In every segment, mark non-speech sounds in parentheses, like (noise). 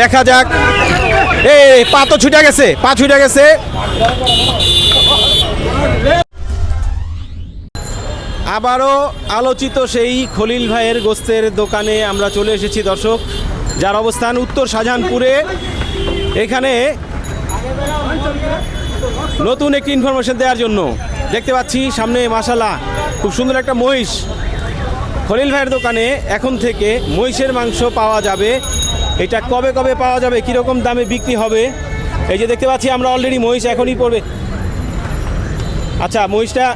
দেখা যাক। এই, পা তো ছুটে গেছে, পা ছুটে গেছে। আবারও আলোচিত সেই খলিল ভাইয়ের গোস্তের দোকানে আমরা চলে এসেছি, দর্শক। যার অবস্থান উত্তর শাহজাহানপুরে। এখানে নতুন একটি ইনফরমেশন দেওয়ার জন্য। দেখতে পাচ্ছি সামনে মাসালা খুব সুন্দর একটা মহিষ। খলিল ভাইয়ের দোকানে এখন থেকে মহিষের মাংস পাওয়া যাবে। এটা কবে কবে পাওয়া যাবে? কীরকম দামে বিক্রি হবে? এই যে দেখতে পাচ্ছি আমরা অলরেডি মহিষ এখনই পড়বে। আচ্ছা মহিষটা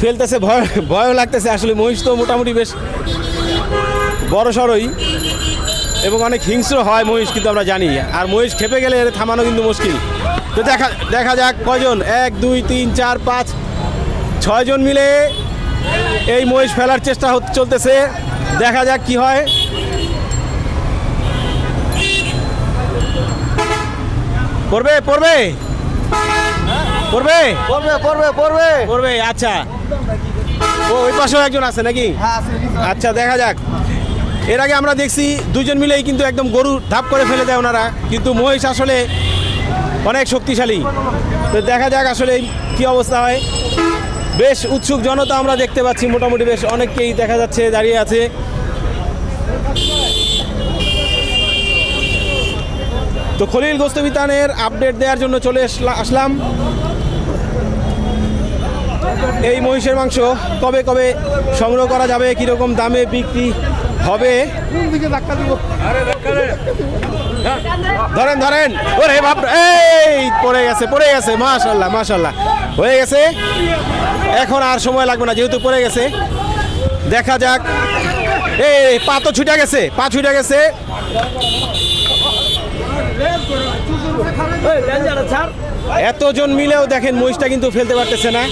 ফেলতেছে, ভয়, ভয়ও লাগতেছে আসলে। মহিষ তো মোটামুটি বেশ বড় সড়ই এবং অনেক হিংস্র হয় মহিষ, কিন্তু আমরা জানি। আর মহিষ খেপে গেলে থামানো কিন্তু মুশকিল। তো দেখা দেখা যাক কজন এক, দুই, তিন, চার, পাঁচ, ছয়জন মিলে এই মহিষ ফেলার চেষ্টা চলতেছে। দেখা যাক কি হয়। পড়বে পড়বে? পড়বে? পড়বে পড়বে পড়বে। পড়বে আচ্ছা। ও ওই পাশেও একজন আছে নাকি? আচ্ছা দেখা যাক। এর আগে আমরা দেখছি দুজন মিলেই কিন্তু একদম গরু ধাপ করে ফেলে দেয় ওনারা। কিন্তু মহিষ আসলে অনেক শক্তিশালী। তো দেখা যাক আসলে কি অবস্থা হয়। বেশ উৎসুক জনতা আমরা দেখতে পাচ্ছি। মোটামুটি বেশ অনেককেই দেখা যাচ্ছে দাঁড়িয়ে আছে। তো খলিল গোস্তবিতানের আপডেট দেওয়ার জন্য চলে আসলা- আসলাম। এই মহিষের মাংস কবে কবে সংগ্রহ করা যাবে, কীরকম দামে বিক্রি হবে? ধরেন ধরেন। ওরে বাপ এই পড়ে গেছে পড়ে গেছে মাশাল্লাহ মাশাল্লাহ হয়ে গেছে। এখন আর সময় লাগবে না, যেহেতু পড়ে গেছে। দেখা যাক। এই, পা তো ছুটে গেছে, পা ছুটে গেছে। এতজন মিলেও দেখেন মহিষটা কিন্তু ফেলতে পারতেছে না।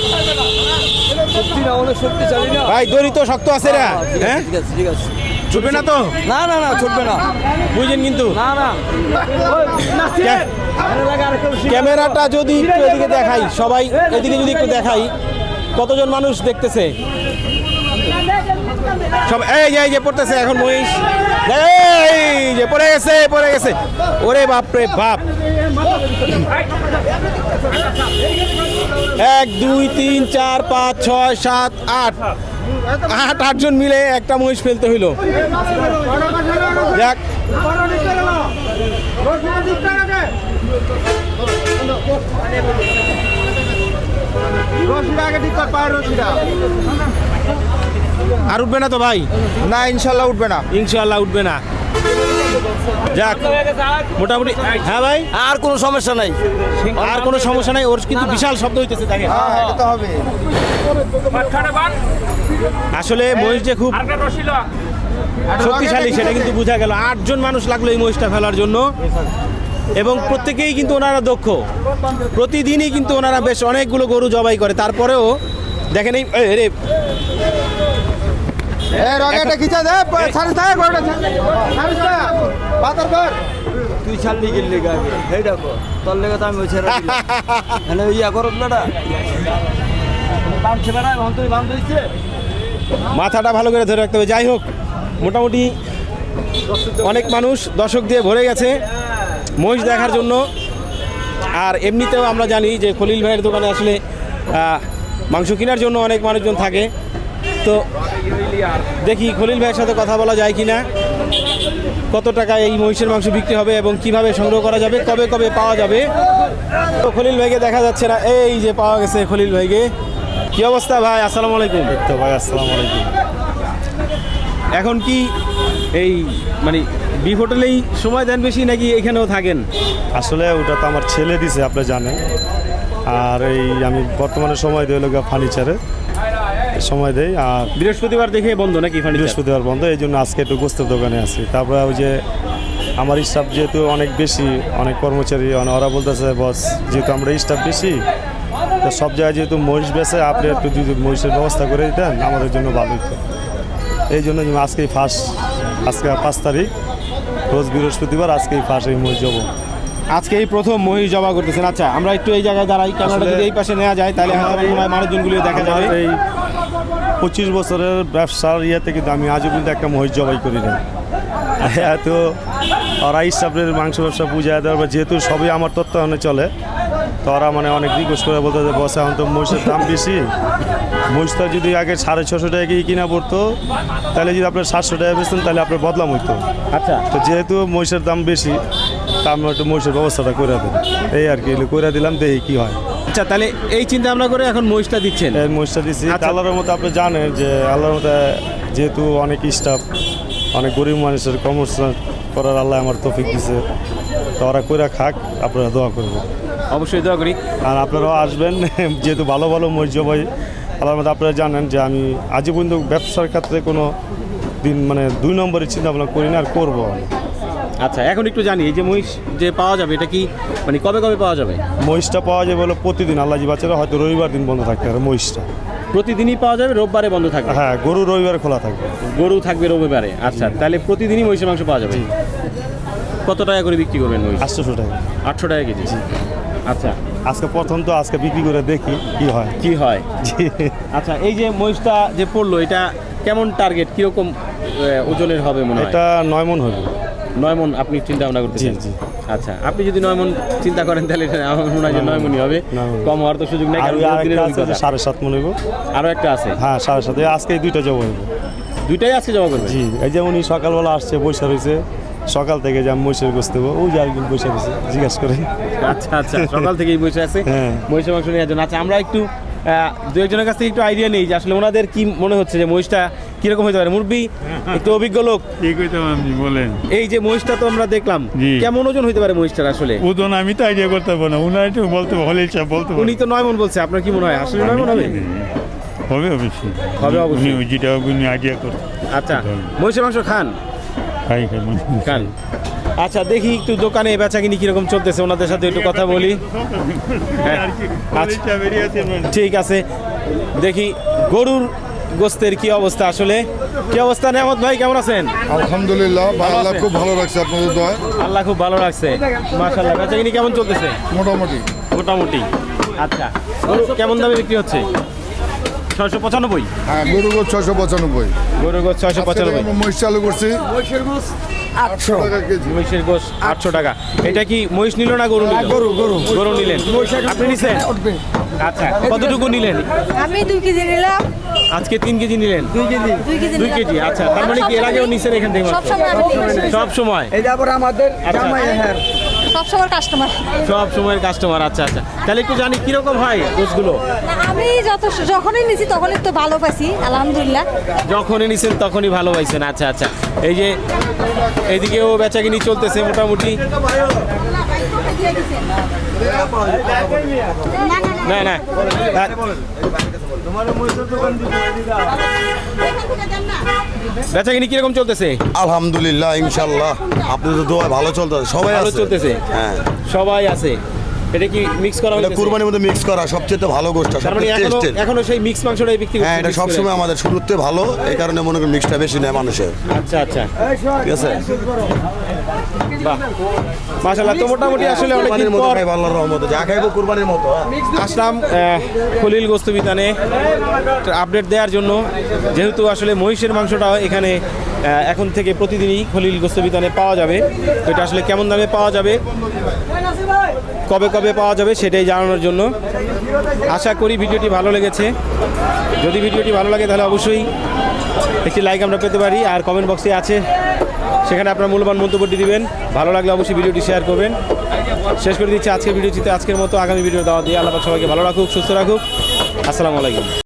ভাই দড়ি তো শক্ত আছে রা। হ্যাঁ? ঠিক আছে ছুটবে না তো? না না না ছুটবে না। বুঝেন কিন্তু। না না। ক্যামেরাটা যদি একটু এদিকে দেখাই সবাই এদিকে যদি একটু দেখাই কতজন মানুষ দেখতেছে? সব এই যে পড়তেছে এখন মহিষ। এই যে পড়ে গেছে পড়ে গেছে। ওরে বাপ রে বাপ। এক, দুই, তিন, চার, পাঁচ, ছয়, সাত, আট। আট, আটজন মিলে একটা মহিষ ফেলতে হইল। যাক। আর উঠবে না তো ভাই? না, ইনশাল্লাহ উঠবে না। ইনশাল্লাহ উঠবে না। যাক মোটামুটি হ্যাঁ ভাই? আর কোনো সমস্যা নাই। আর কোনো সমস্যা নাই ওর কিন্তু বিশাল শব্দ হইতেছে দেখেন হ্যাঁ হ্যাঁ, আসলে মহিষ যে খুব শক্তিশালী সেটা কিন্তু বোঝা গেল। আটজন মানুষ লাগল এই মহিষটা ফেলার জন্য। এবং প্রত্যেকেই কিন্তু ওনারা দক্ষ। প্রতিদিনই কিন্তু ওনারা বেশ অনেকগুলো গরু জবাই করে। তারপরেও দেখেন এই এই রে এ রকেটে খিচা দে সারিস দে পাতর কর তুই ছাড়লি গেলি গাগে এই দেখো তোর লেগে তো আমি ওই ছেড়ে মানে (laughs) ইয়া করত বেটা। বাঁধছে বেটা এখন তুই বাঁধ দিচ্ছে মাথাটা ভালো করে ধরে রাখতে হবে। যাই হোক মোটামুটি অনেক মানুষ দর্শক দিয়ে ভরে গেছে মহিষ দেখার জন্য। আর এমনিতেও আমরা জানি যে খলিল ভাইয়ের দোকানে আসলে মাংস কেনার জন্য অনেক মানুষজন থাকে। তো দেখি খলিল ভাইয়ের সাথে কথা বলা যায় কি না কত টাকায় এই মহিষের মাংস বিক্রি হবে এবং কীভাবে সংগ্রহ করা যাবে কবে কবে পাওয়া যাবে? তো খলিল ভাইকে দেখা যাচ্ছে না। এই যে পাওয়া গেছে খলিল ভাইকে। কি অবস্থা ভাই? আসসালামু আলাইকুম। তো ভাই আসসালামু আলাইকুম। এখন কি এই মানে বিফ হোটেলেই সময় দেন বেশি নাকি এখানেও থাকেন? আসলে ওটা তো আমার ছেলে দিছে আপনি জানেন। আর এই আমি বর্তমানে সময় দিই লোক ফার্নিচারে সময় দেই আর বৃহস্পতিবার দেখে বন্ধ নাকি বৃহস্পতিবার বন্ধ এই জন্য আজকে একটু গোস্তের দোকানে আছি। তারপরে ওই যে আমার স্টাফ যেহেতু অনেক বেশি অনেক কর্মচারী ওরা বলতেছে বস যেহেতু আমরা স্টাফ বেশি তো সব জায়গায় যেহেতু মহিষ বেছে আপনি একটু যদি মহিষের ব্যবস্থা করে দিতেন আমাদের জন্য ভালো হতো এই জন্য আজকেই ফার্স্ট আজকে পাঁচ তারিখ রোজ বৃহস্পতিবার আজকেই ফার্স্ট এই মহিষ যাব আজকে এই প্রথম মহিষ জমা করতেছেন। আচ্ছা আমরা একটু এই জায়গায় দাঁড়াই ক্যামেরাটা যদি এই পাশে নেওয়া যায় তাহলে মনে হয় মানুষজনগুলিও দেখা যাবে। এই পঁচিশ বছরের ব্যবসার ইয়েতে কিন্তু আমি আজও কিন্তু একটা মহিষ জবাই করি না এত ওরা স্টাফের মাংস ব্যবসা বুঝায় দেওয়ার যেহেতু সবই আমার তত্ত্বাবধানে চলে তো ওরা মানে অনেক রিকোয়েস্ট করে বলতে যে বসে এখন তো মহিষের দাম বেশি। মহিষটা যদি আগে সাড়ে ছশো টাকা কিনা পড়তো তাহলে যদি আপনার সাতশো টাকা বেচতেন তাহলে আপনার বদলাম হইতো। আচ্ছা। তো যেহেতু মহিষের দাম বেশি তা আমরা একটু মহিষের ব্যবস্থাটা করে দেন এই আর কি করে দিলাম দেখি কি হয়। আচ্ছা তাহলে এই চিন্তা ভাবনা করে এখন মহিষটা দিচ্ছেন মহিষটা দিচ্ছি। আল্লাহর মতো আপনি জানেন যে আল্লাহর মতো যেহেতু অনেক স্টাফ অনেক গরিব মানুষের কর্মসংস্থান করার আল্লাহ আমার তফিক দিছে তো ওরা কইরা খাক আপনারা দোয়া করবেন অবশ্যই দোয়া করি আর আপনারাও আসবেন (laughs) যেহেতু ভালো ভালো মহিষ ভাই আল্লাহর মতো আপনারা জানেন যে আমি পর্যন্ত ব্যবসার ক্ষেত্রে কোনো দিন মানে দুই নম্বরের চিন্তা ভাবনা করি না আর করব না। আচ্ছা এখন একটু জানি এই যে মহিষ যে পাওয়া যাবে এটা কি মানে কবে কবে পাওয়া যাবে? মহিষটা পাওয়া যায় বলে প্রতিদিন আল্লাহজি বাচ্চারা হয়তো রবিবার দিন বন্ধ থাকতে পারে মহিষটা। প্রতিদিনই পাওয়া যাবে রোববারে বন্ধ থাকবে? হ্যাঁ গরু রবিবার খোলা থাকবে। গরু থাকবে রবিবারে আচ্ছা তাহলে প্রতিদিনই মহিষের মাংস পাওয়া যাবে? কত টাকা করে বিক্রি করবেন মহিষ? আটশোশো টাকা। আটশো টাকা কেজি? আচ্ছা। আজকে প্রথম তো আজকে বিক্রি করে দেখি কি হয়। কি হয়? আচ্ছা এই যে মহিষটা যে পড়ল এটা কেমন টার্গেট কীরকম ওজনের হবে মনে হয়? এটা নয় মন হবে। নয় মন আপনি চিন্তা ভাবনা করতেছেন। আচ্ছা আপনি যদি নয় মন চিন্তা করেন তাহলে আমার মনে হয় যে নয় মনই হবে। কম হওয়ার তো সুযোগ নেই আছে যে সাড়ে সাত মন হইব। আরও একটা আছে? হ্যাঁ সাড়ে সাত। আজকে দুইটা জব হইব। দুইটাই আজকে জমা করবে জি এই যেমন এই সকালবেলা আসছে বৈশা রয়েছে সকাল থেকে যে আমি মহিষের গোস দেবো ওই যে আরেকদিন বৈশা রয়েছে জিজ্ঞাসা করে। আচ্ছা আচ্ছা (laughs) সকাল থেকেই বসে আছে হ্যাঁ। মহিষের মাংস জন্য আচ্ছা আমরা একটু দু একজনের কাছ থেকে একটু আইডিয়া নেই যে আসলে ওনাদের কি মনে হচ্ছে যে মহিষটা কীরকম হতে পারে? মুরব্বী (laughs) একটু অভিজ্ঞ লোক? বলেন। এই যে মহিষটা তো আমরা দেখলাম কেমন ওজন হতে পারে মহিষটার আসলে? ওজন আমি তো আইডিয়া করতে পারব না। উনার একটু বলতে হলে বলতে উনি তো নয় মন বলছে আপনার কি মনে হয়? আসলে নয় মন হবে? হবে অবশ্যই। হবে অবশ্যই। উনি যেটা উনি আইডিয়া করতে আচ্ছা মহিষের মাংস খান? খাই খাই খান। আচ্ছা দেখি একটু দোকানে বেচা কিনি কীরকম চলতেছে ওনাদের সাথে একটু কথা বলি। হ্যাঁ। আচ্ছা। ঠিক আছে। দেখি গরুর গোস্তের কি অবস্থা আসলে? কি অবস্থা নেমত ভাই কেমন আছেন? আলহামদুলিল্লাহ ভালো আল্লাহ খুব ভালো রাখছে আপনাদের দোয়া আল্লাহ খুব ভালো রাখছে মাশাআল্লাহ। বেচা কিনি কেমন চলতেছে? মোটামুটি। মোটামুটি। আচ্ছা গরু কেমন দামে বিক্রি হচ্ছে? ছয়শো পঁচানব্বই? হ্যাঁ গরু গোছ ছয়শো পঁচানব্বই। গরু গোস ছয়শো পঁচানব্বই। মহিষ চালু করছি আটশো মহিষের গোস আটশো টাকা। এটা কি মহিষ নিল না গরু গরু গরু। গরু নিলেন। আপনি নিছেন? আচ্ছা কতটুকু নিলেন? আমি দুই কেজি নিলাম। আজকে তিন কেজি নিলেন? দুই কেজি। দুই কেজি আচ্ছা তার মানে কি এর আগেও নিছেন এখান থেকে সব সময় এই আমাদের আচ্ছা। সব সময় কাস্টমার সব সময়ের কাস্টমার আচ্ছা আচ্ছা। তাহলে একটু জানি কীরকম হয় গোসগুলো আমি যত যখনই নিছি তখনই তো ভালো পাইছি আলহামদুলিল্লাহ। যখনই নিছেন তখনই ভালো পাইছেন আচ্ছা আচ্ছা। এই যে এদিকেও বেচাকিনি চলতেছে মোটামুটি। না। না। বেচাকিনি কীরকম চলতেছে? আলহামদুলিল্লাহ ইনশাল্লাহ। আপনি তো দোয়া ভালো চলতেছে সবাই ভালো আছে। চলতেছে। হ্যাঁ। সবাই আছে। এটা কি মিক্স করা হয়েছে? কুরবানির মধ্যে মিক্স করা সবচেয়ে ভালো গোষ্ঠটা তার মানে সবচেয়ে এখনও এখনও সেই মিক্স মাংসটাই বিক্রি হ্যাঁ এটা। সবসময় আমাদের শুরুতে ভালো এই কারণে মনে করি মিক্সটা বেশি নেয় মানুষের। আচ্ছা আচ্ছা। ঠিক আছে? বাহ। মাশাআল্লাহ তো মোটামুটি আসলে অনেকদিন কুরবানির মতো পর আল্লাহর রহমতে। যা খাইবো কুরবানির মতো হ্যাঁ। আসলাম খলিল গোস্ত বিতানে। আপডেট দেওয়ার জন্য যেহেতু আসলে মহিষের মাংসটা এখানে এখন থেকে প্রতিদিনই খলিল গোস্ত বিতানে পাওয়া যাবে। তো এটা আসলে কেমন দামে পাওয়া যাবে? কবে কবে পাওয়া যাবে সেটাই জানানোর জন্য। আশা করি ভিডিওটি ভালো লেগেছে। যদি ভিডিওটি ভালো লাগে তাহলে অবশ্যই একটি লাইক আমরা পেতে পারি, আর কমেন্ট বক্সে আছে। সেখানে আপনার মূল্যবান মন্তব্যটি দিবেন। ভালো লাগলে অবশ্যই ভিডিওটি শেয়ার করবেন। শেষ করে দিচ্ছি আজকের ভিডিওটিতে। আজকের মতো আগামী ভিডিও দেওয়া দিয়ে আল্লাহ সবাইকে ভালো রাখুক, সুস্থ রাখুক। আসসালামু আলাইকুম।